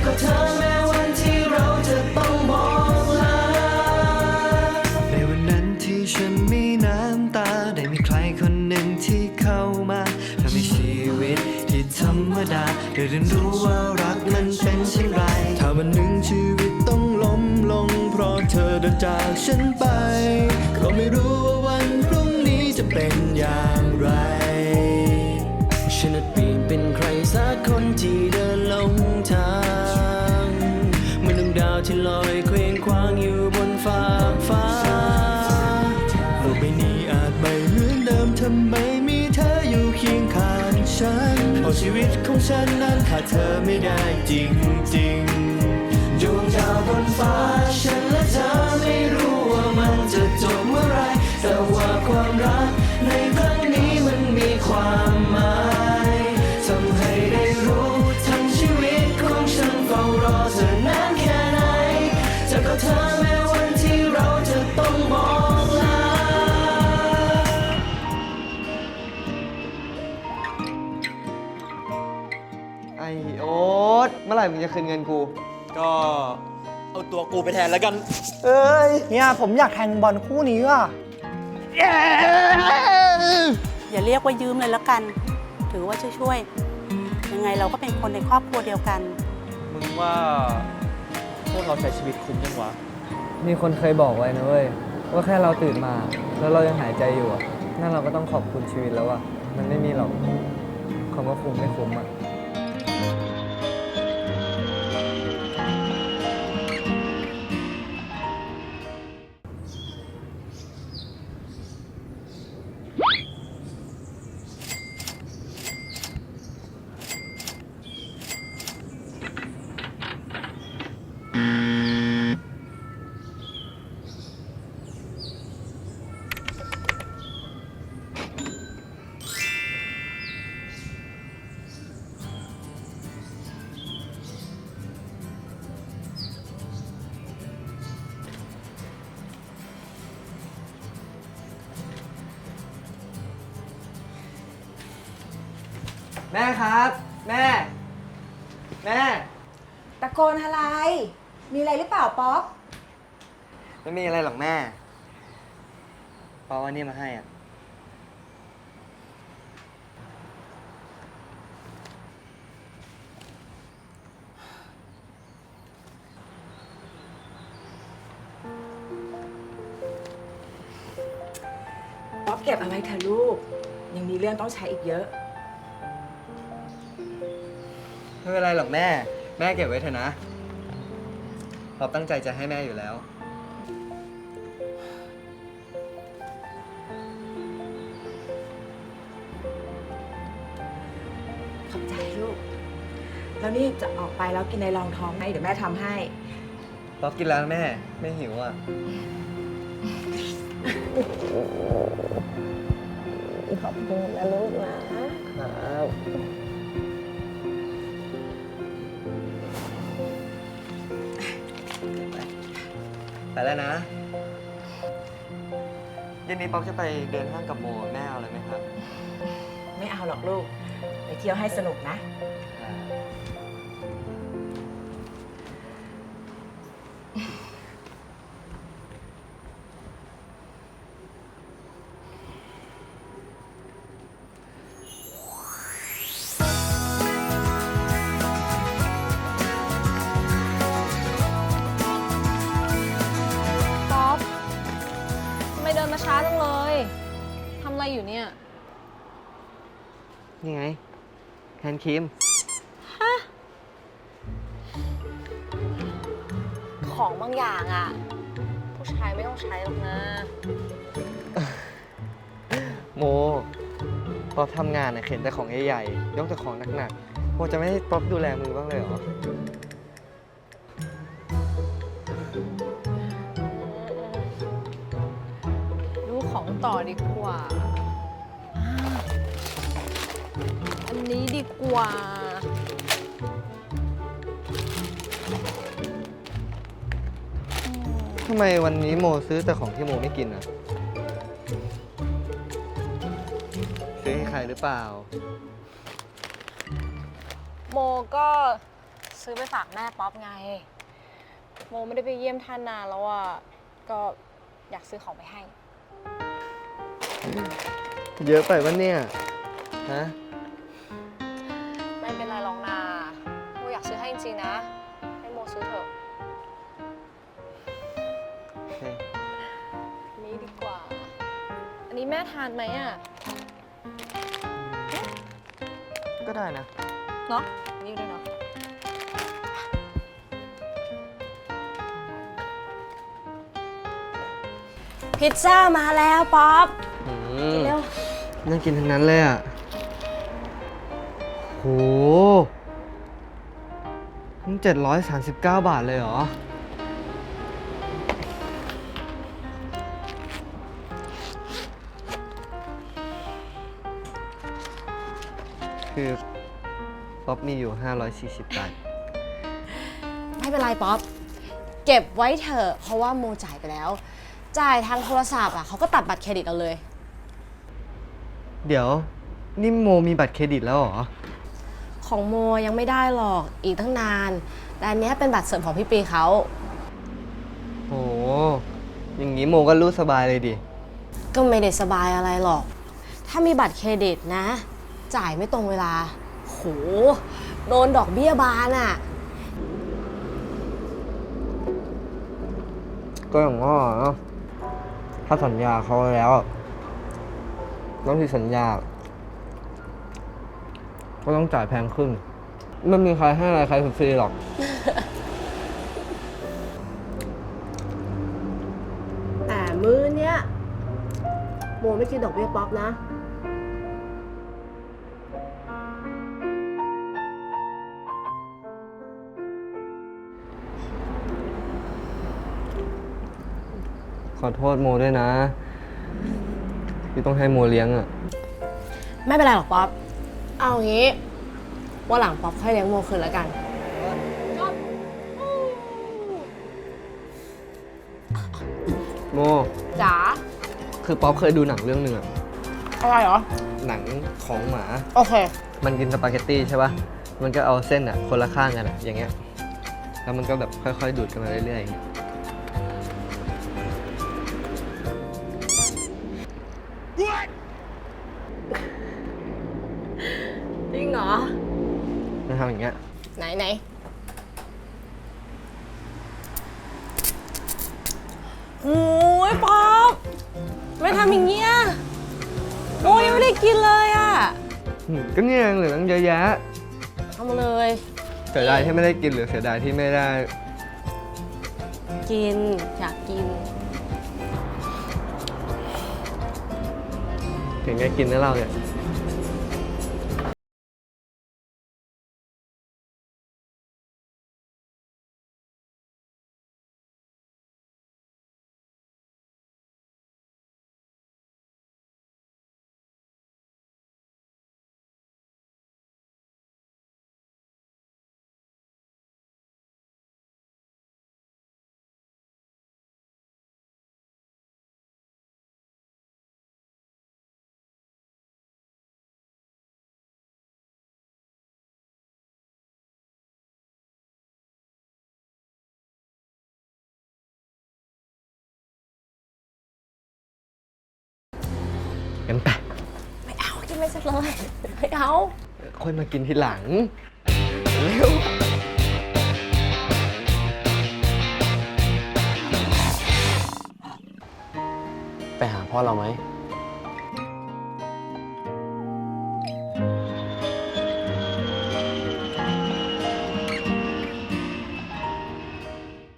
เธอแม้วันที่เราจะต้องบอกลา ในวันนั้นที่ฉันมีน้ำตา ได้มีใครคนหนึ่งที่เข้ามาทำให้ชีวิตที่ธรรมดาได้เรียนรู้ว่ารักมันเป็นเช่นไร ถ้าวันหนึ่งชีวิตต้องล้มลง เพราะเธอเดินจากฉันไป ก็ไม่รู้ วิตของฉันนั้นขาดเธอไม่ได้จริงๆดวงดาวบนฟ้าฉันและเธอไม่รู้ว่ามันจะจบเมื่อไรแต่ว่า ไอโอ๊ตเมื่อไหร่มึงจะคืนเงินกู ก็เอาตัวกูไปแทนแล้วกัน เอ้ยเนี่ยผมอยากแทงบอลคู่นี้ว่ะอย่าเรียกว่ายืมเลยละกัน ถือว่าช่วยๆยังไงเราก็เป็นคนในครอบครัวเดียวกัน มึงว่าพวกเราใช้ชีวิตคุ้มยังวะ มีคนเคยบอกไว้นะเว้ย ว่าแค่เราตื่นมา แล้วเรายังหายใจอยู่อะนั่นเราก็ต้องขอบคุณชีวิตแล้วอะมันไม่มีหรอกคำว่าคุ้มไม่คุ้มอะ แม่ครับ แม่ แม่ ตะโกนอะไร มีอะไรหรือเปล่าป๊อปไม่มีอะไรหรอกแม่เพราะว่านี่มาให้อะ ป๊อปเก็บเอาไว้เถอะลูก ยังมีเรื่องต้องใช้อีกเยอะ ไม่เป็นไรหรอกแม่ แม่เก็บไว้เถอะนะพอบตั้งใจจะให้แม่อยู่แล้ว ขอบใจลูก แล้วนี่จะออกไปแล้วกินในรองท้องไหมเดี๋ยวแม่ทำให้ ป๊อบกินแล้วแม่ ไม่หิวอะ ขอบคุณนะลูกนะครับ แล้วนะเย็นนี้ป๊อบจะไปเดินห้างกับโมแม่เอาอะไรไหมครับ ไม่เอาหรอกลูก ไปเที่ยวให้สนุกนะ อะไรอยู่เนี่ย นี่ไงแฮนด์ครีม ของบางอย่างอะผู้ชายไม่ต้องใช้หรอกนะ โมป๊อบทำงานเนี่ยเข็นแต่ของใหญ่ๆ ยกแต่ของหนักๆโมจะไม่ให้ป๊อบดูแลมือบ้างเลยเหรอ ดูของต่อดีกว่าอ่า นนี้ดีกว่า ทำไมวันนี้โมซื้อแต่ของที่โมไม่กินอะ ซื้อให้ใครหรือเปล่า โมก็ซื้อไปฝากแม่ป๊อปไง โมไม่ได้ไปเยี่ยมท่านนานแล้วอะ ก็อยากซื้อของไปให้ เยอะไปวะเนี่ย ฮะ แม่ทานไหมอะก็ได้นะ เนาะนี่ด้วยเนาะพิซซ่ามาแล้วป๊อปอืมเร็วน่ากินทั้งนั้นเลยอะ โหทั้ง739บาทเลยเหรอ คือป๊อปมีอยู่ 540บาทไม่เป็นไรป๊อป เก็บไว้เถอะเพราะว่าโมจ่ายไปแล้ว จ่ายทางโทรศัพท์อะเขาก็ตัดบัตรเครดิตเอาเลย เดี๋ยวนี่โมมีบัตรเครดิตแล้วเหรอ ของโมยังไม่ได้หรอกอีกตั้งนาน แต่อันเนี้ยเป็นบัตรเสริมของพี่ปีเขา โห อย่างนี้โมก็รู้สบายเลยดิ ก็ไม่ได้สบายอะไรหรอก ถ้ามีบัตรเครดิตนะ จ่ายไม่ตรงเวลา โห โดนดอกเบี้ยบานอะ ก็อย่างว่าเนอะถ้าสัญญาเขาไว้แล้วอะต้องที่สัญญา ก็ต้องจ่ายแพงขึ้น ไม่มีใครให้อะไรใครฟรีๆหรอก แต่มื้อเนี้ยโมไม่คิดดอกเบี้ยป๊อปนะ ขอโทษโมด้วยนะ ที่ต้องให้โมเลี้ยงอะไม่เป็นไรหรอกป๊อป เอางี้วันหลังป๊อปค่อยเลี้ยงโมคืนแล้วกัน โม จ๋าคือป๊อปเคยดูหนังเรื่องหนึ่งอะอะไรเหรอ หนังของหมา โอเค มันกินสปาเกตตี้ใช่ปะมันก็เอาเส้นอะคนละข้างกันอะอย่างเงี้ย แล้วมันก็แบบค่อยๆ ดูดกันมาเรื่อยๆอย่างเงี้ย โอ้ยป๊อปไม่ทำอย่างเงี้ยโอ้ยยังไม่ได้กินเลยอะอืมก็เนี่ยยังเหลือตั้งเยอะแยะเอามาเลย เสียดายที่ไม่ได้กินหรือเสียดายที่ไม่ได้กิน อยากกิน ถึงได้กินนะเราเนี่ย กันไป ไม่เอากินไม่เสร็จเลย ไม่เอา ค่อยมากินทีหลัง เร็ว ไปหาพ่อเราไหม